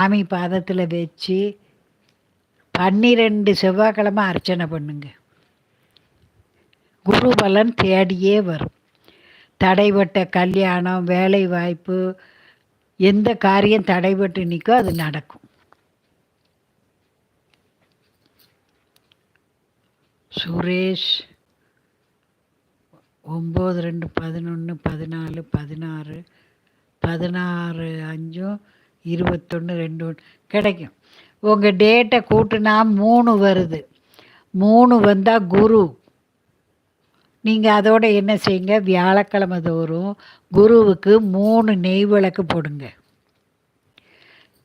சாமி பாதத்தில் வச்சு பன்னிரெண்டு செவ்வாய்க்கிழமை அர்ச்சனை பண்ணுங்க. குரு பலன் தேடியே வரும். தடைப்பட்ட கல்யாணம் வேலை வாய்ப்பு எந்த காரியம் தடைபட்டு நிற்கோ அது நடக்கும். சுரேஷ் ஒம்பது ரெண்டு பதினொன்று பதினாலு பதினாறு பதினாறு அஞ்சும் இருபத்தொன்று ரெண்டு ஒன்று கிடைக்கும். உங்கள் டேட்டை கூட்டினா மூணு வருது. மூணு வந்தால் குரு. நீங்கள் அதோட என்ன செய்யுங்க? வியாழக்கிழமை தோறும் குருவுக்கு மூணு நெய் விளக்கு போடுங்க.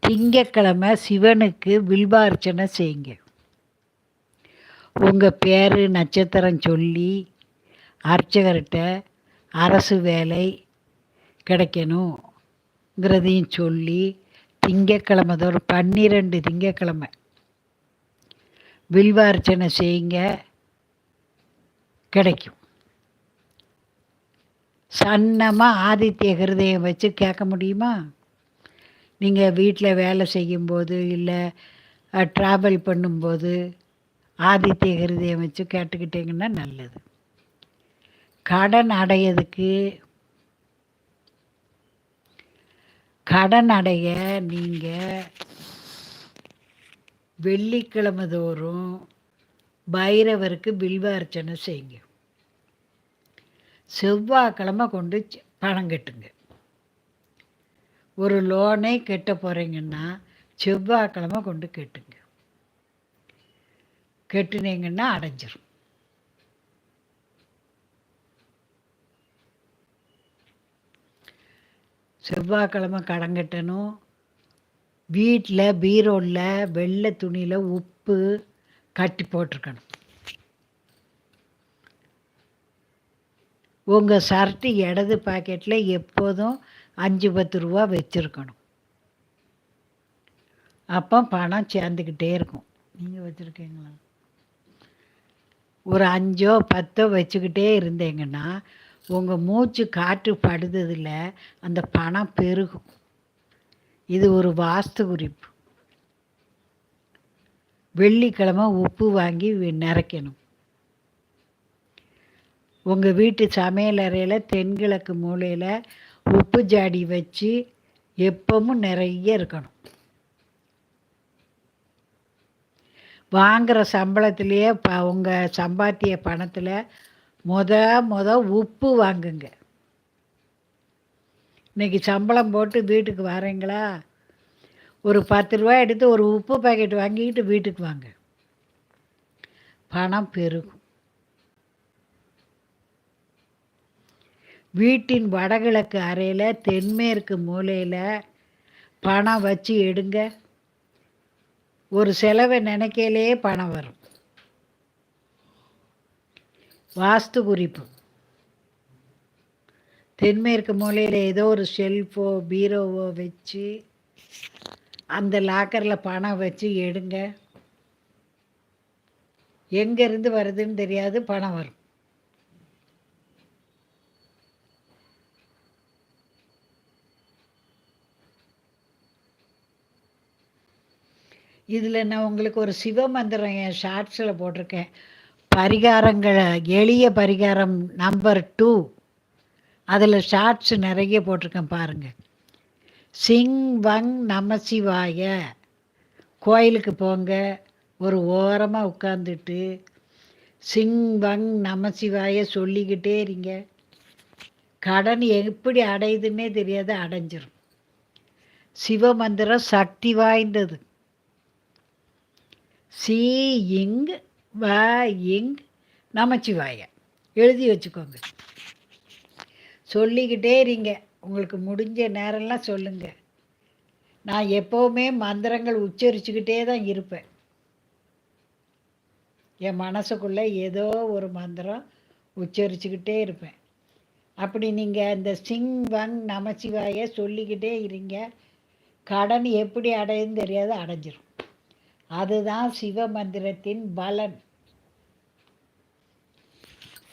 திங்கக்கிழமை சிவனுக்கு வில்வார்ச்சனை செய்யுங்க. உங்கள் பேர் நட்சத்திரம் சொல்லி அர்ச்சகர்கிட்ட அரசு வேலை கிடைக்கணுங்கிறதையும் சொல்லி திங்கக்கிழமை தோறும் பன்னிரெண்டு திங்கக்கிழமை. வில்வார்ச்சனை செய்யுங்க கிடைக்கும். சன்னமாக ஆதித்ய ஹிருதயம் வச்சு கேட்க முடியுமா? நீங்கள் வீட்டில் வேலை செய்யும்போது இல்லை ட்ராவல் பண்ணும்போது ஆதித்ய ஹிருதயம் வச்சு கேட்டுக்கிட்டிங்கன்னா நல்லது. கடன் அடையிறதுக்கு கடன் அடைய நீங்கள் வெள்ளிக்கிழமை தோறும் பைரவருக்கு பில்வ அர்ச்சனை செய்யுங்க. செவ்வாய்க்கிழமை கொண்டு பணம் கட்டுங்க. ஒரு லோனே கெட்ட போகிறீங்கன்னா செவ்வாய்க்கிழமை கொண்டு கட்டுங்க. கெட்டுனீங்கன்னா அடைஞ்சிரும். செவ்வாய்க்கிழமை கடன் கட்டணும். வீட்டில் பீரோவில் வெள்ளை துணியில் உப்பு கட்டி போட்டிருக்கணும். உங்கள் ஷர்ட்டு இடது பாக்கெட்டில் எப்போதும் அஞ்சு பத்து ரூபா வச்சுருக்கணும். அப்போ பணம் சேர்ந்துக்கிட்டே இருக்கும். நீங்கள் வச்சுருக்கீங்களா? ஒரு அஞ்சோ பத்தோ வச்சுக்கிட்டே இருந்தீங்கன்னா உங்கள் மூச்சு காற்று படுததில் அந்த பணம் பெருகும். இது ஒரு வாஸ்து குறிப்பு. வெள்ளிக்கிழமை உப்பு வாங்கி நிறைக்கணும் உங்கள் வீட்டு சமையல் அறையில் தென்கிழக்கு மூலையில் உப்பு ஜாடி வச்சு எப்பவும் நிறைய இருக்கணும். வாங்குகிற சம்பளத்திலேயே ப உங்கள் சம்பாத்திய பணத்தில் முத முத உப்பு வாங்குங்க. இன்றைக்கி சம்பளம் போட்டு வீட்டுக்கு வரீங்களா? ஒரு பத்து ரூபா எடுத்து ஒரு உப்பு பாக்கெட் வாங்கிக்கிட்டு வீட்டுக்கு வாங்க. பணம் பெருகும். வீட்டின் வடகிழக்கு அறையில் தென்மேற்கு மூலையில் பணம் வச்சு எடுங்க. ஒரு செலவை நினைக்கையிலே பணம் வரும். வாஸ்து குறிப்பு. தென்மேற்கு மூலையில் ஏதோ ஒரு ஷெல்ஃபோ பீரோவோ வச்சு அந்த லாக்கரில் பணம் வச்சு எடுங்க. எங்கேருந்து வருதுன்னு தெரியாது பணம் வரும். இதில் நான் உங்களுக்கு ஒரு சிவ மந்திரம் என் ஷார்ட்ஸில் போட்டிருக்கேன். பரிகாரங்களை எளிய பரிகாரம் நம்பர் டூ அதில் ஷார்ட்ஸ் நிறைய போட்டிருக்கேன் பாருங்கள் சிங் வங் நமசிவாய. கோயிலுக்கு போங்க. ஒரு ஓரமாக உட்காந்துட்டு சிங் வங் நமசிவாய சொல்லிக்கிட்டே இருங்க. கடன் எப்படி அடையுதுன்னே தெரியாது அடைஞ்சிரும். சிவமந்திரம் சக்தி வாய்ந்தது. சி இங் வ இங் நமச்சிவாய. எழுதி வச்சுக்கோங்க. சொல்லிக்கிட்டே இருங்க. உங்களுக்கு முடிஞ்ச நேரம்லாம் சொல்லுங்கள் நான் எப்போவுமே மந்திரங்கள் உச்சரிச்சுக்கிட்டே தான் இருப்பேன். என் மனசுக்குள்ளே ஏதோ ஒரு மந்திரம் உச்சரிச்சுக்கிட்டே இருப்பேன். அப்படி நீங்கள் இந்த சிங் வங் நமச்சிவாய சொல்லிக்கிட்டே இருங்க. கடன் எப்படி அடையுன்னு தெரியாது அடைஞ்சிரும். அதுதான் சிவ மந்திரத்தின் பலன்.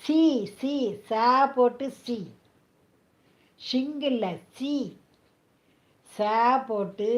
சி சி சா போட்டு சி. ஷிங்கில் சி. சா போட்டு